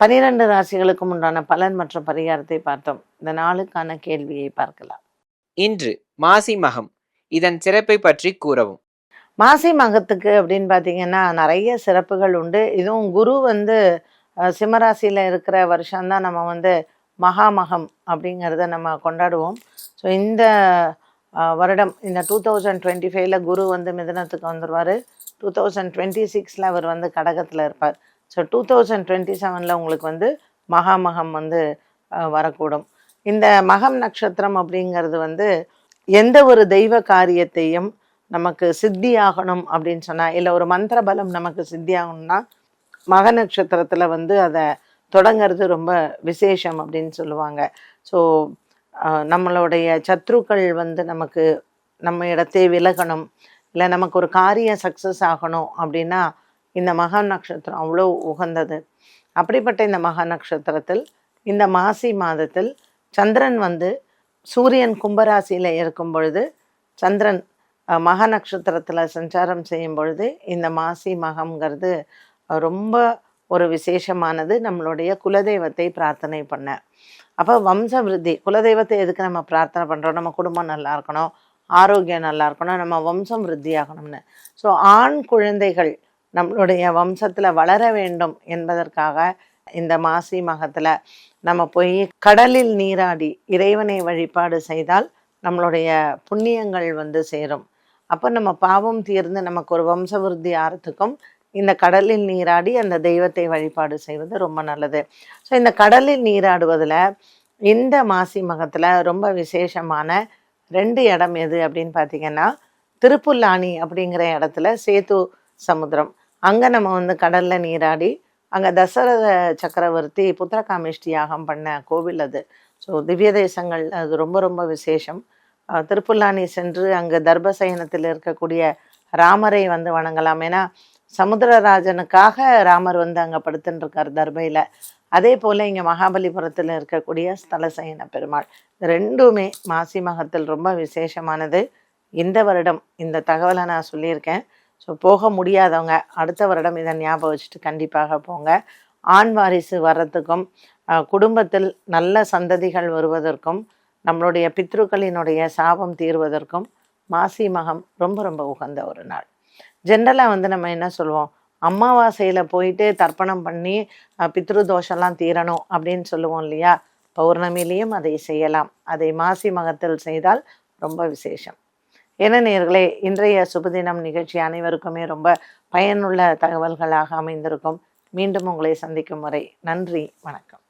பனிரெண்டு ராசிகளுக்கும் உண்டான பலன் மற்றும் பரிகாரத்தை பார்த்தோம். இந்த நாளுக்கான கேள்வியை பார்க்கலாம். இன்று மாசி மகம். இதன் சிறப்பை பற்றி கூறவும். மாசி மகத்துக்கு அப்படின்னு பார்த்தீங்கன்னா நிறைய சிறப்புகள் உண்டு. இதுவும் குரு வந்து சிம்மராசியில் இருக்கிற வருஷம்தான் நம்ம வந்து மகாமகம் அப்படிங்கிறத நம்ம கொண்டாடுவோம். ஸோ இந்த வருடம் இந்த டூ தௌசண்ட் டுவெண்ட்டி ஃபைவ்ல குரு வந்து மிதனத்துக்கு வந்துடுவார் டூ தௌசண்ட் டுவெண்ட்டி சிக்ஸில் அவர் வந்து கடகத்தில் இருப்பார். ஸோ டூ தௌசண்ட் டுவெண்ட்டி செவனில் உங்களுக்கு வந்து மகாமகம் வந்து வரக்கூடும். இந்த மகம் நட்சத்திரம் அப்படிங்கிறது வந்து எந்த ஒரு தெய்வ காரியத்தையும் நமக்கு சித்தியாகணும் அப்படின்னு சொன்னால் இல்லை ஒரு மந்திர பலம் நமக்கு சித்தியாகணும்னா மக நட்சத்திரத்தில் வந்து அதை தொடங்கிறது ரொம்ப விசேஷம் அப்படின்னு சொல்லுவாங்க. ஸோ நம்மளுடைய சத்ருக்கள் வந்து நமக்கு நம்ம இடத்தை விலகணும். இல்லை நமக்கு ஒரு காரியம் சக்ஸஸ் ஆகணும் அப்படின்னா இந்த மகா நட்சத்திரம் அவ்வளோ உகந்தது. அப்படிப்பட்ட இந்த மகா நட்சத்திரத்தில் இந்த மாசி மாதத்தில் சந்திரன் வந்து சூரியன் கும்பராசியில் இருக்கும் பொழுது சந்திரன் மகா மக நட்சத்திரத்தில் சஞ்சாரம் செய்யும் பொழுது இந்த மாசி மகம்ங்கிறது ரொம்ப ஒரு விசேஷமானது. நம்மளுடைய குலதெய்வத்தை பிரார்த்தனை பண்ண. அப்போ வம்ச விருத்தி குலதெய்வத்தை எதுக்கு நம்ம பிரார்த்தனை பண்ணுறோம் நம்ம குடும்பம் நல்லா இருக்கணும் ஆரோக்கியம் நல்லா இருக்கணும் நம்ம வம்சம் விருத்தி ஆகணும்னு ஸோ ஆண் குழந்தைகள் நம்மளுடைய வம்சத்தில் வளர வேண்டும் என்பதற்காக இந்த மாசி மகத்தில் நம்ம போய் கடலில் நீராடி இறைவனை வழிபாடு செய்தால் நம்மளுடைய புண்ணியங்கள் வந்து சேரும். அப்போ நம்ம பாவம் தீர்ந்து நமக்கு ஒரு வம்சவிருத்தி ஆறத்துக்கும் இந்த கடலில் நீராடி அந்த தெய்வத்தை வழிபாடு செய்வது ரொம்ப நல்லது. ஸோ இந்த கடலில் நீராடுவதில் இந்த மாசி மகத்தில் ரொம்ப விசேஷமான ரெண்டு இடம் எது அப்படின்னு பார்த்தீங்கன்னா திருப்புல்லானி அப்படிங்கிற இடத்துல சேத்து சமுத்திரம். அங்கே நம்ம வந்து கடலில் நீராடி அங்கே தசரத சக்கரவர்த்தி புத்திரகாமேஷ்டி யாகம் பண்ண கோவில் அது. ஸோ திவ்ய தேசங்கள் அது ரொம்ப ரொம்ப விசேஷம். திருப்புல்லானி சென்று அங்கே தர்பசயனத்தில் இருக்கக்கூடிய ராமரை வந்து வணங்கலாம். ஏன்னா சமுத்திரராஜனுக்காக ராமர் வந்து அங்கே படுத்துன்னு இருக்கார் தர்பையில். அதே போல் இங்கே மகாபலிபுரத்தில் இருக்கக்கூடிய ஸ்தலசயன பெருமாள். ரெண்டுமே மாசி மகத்தில் ரொம்ப விசேஷமானது. இந்த வருடம் இந்த தகவலை நான் சொல்லியிருக்கேன். ஸோ போக முடியாதவங்க அடுத்த வருடம் இதை ஞாபகம் வச்சுட்டு கண்டிப்பாக போங்க. ஆண் வாரிசு வர்றதுக்கும் குடும்பத்தில் நல்ல சந்ததிகள் வருவதற்கும் நம்மளுடைய பித்ருக்களினுடைய சாபம் தீர்வதற்கும் மாசி மகம் ரொம்ப ரொம்ப உகந்த ஒரு நாள். ஜென்ரலாக வந்து நம்ம என்ன சொல்லுவோம்? அமாவாசையில் போயிட்டு தர்ப்பணம் பண்ணி பித்ரு தோஷம்லாம் தீரணும் அப்படின்னு சொல்லுவோம் இல்லையா? பௌர்ணமிலையும் அதை செய்யலாம். அதை மாசி மகத்தில் செய்தால் ரொம்ப விசேஷம். என்ன நேர்களே இன்றைய சுபதினம் நிகழ்ச்சி அனைவருக்குமே ரொம்ப பயனுள்ள தகவல்களாக அமைந்திருக்கும். மீண்டும் உங்களை சந்திக்கும் வரை நன்றி வணக்கம்.